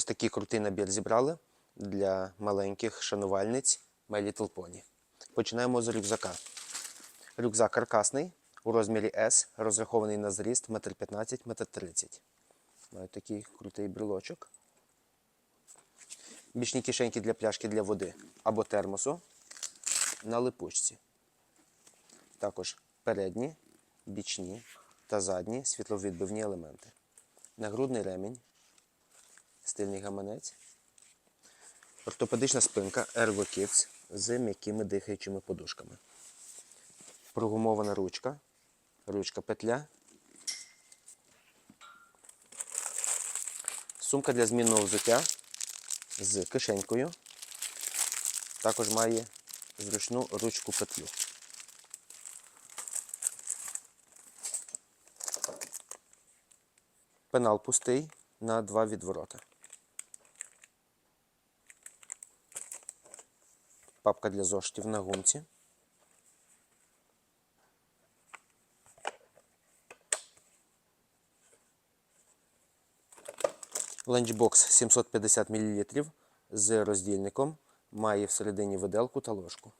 Ось такий крутий набір зібрали для маленьких шанувальниць My Little Pony. Починаємо з рюкзака. Рюкзак каркасний у розмірі S, розрахований на зріст 1,15 м, 1,30 м. Має такий крутий брелочок. Бічні кишеньки для пляшки для води або термосу на липучці. Також передні, бічні та задні світловідбивні елементи. Нагрудний ремінь, стильний гаманець, ортопедична спинка Ergo Kids з м'якими дихаючими подушками. Прогумована ручка, ручка петля. Сумка для змінного взуття з кишенькою. Також має зручну ручку петлю. Пенал пустий на два відворота. Папка для зошитів на гумці. Ланчбокс 750 мл з роздільником. Має всередині виделку та ложку.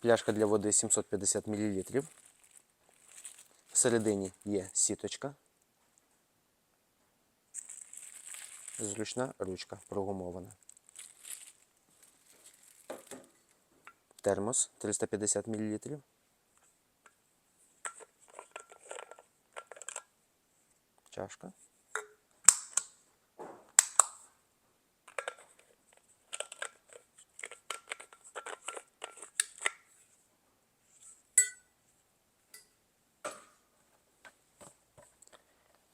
Пляшка для води 750 мл. Всередині є сіточка. Зручна ручка прогумована. Термос 350 мл. Чашка.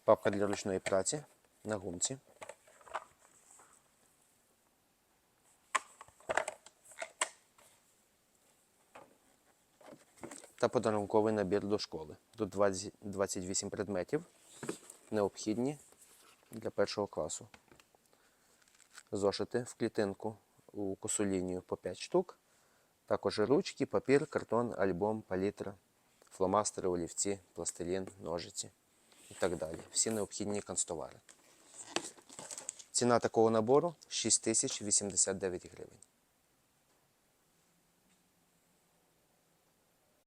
Папка для ручної праці на гумці. Та подарунковий набір до школи. Тут 20 28 предметів, необхідні для першого класу. Зошити в клітинку у косу лінію по 5 штук. Також ручки, папір, картон, альбом, палітра, фломастери, олівці, пластилін, ножиці і так далі. Всі необхідні канцтовари. Ціна такого набору 6089 гривень.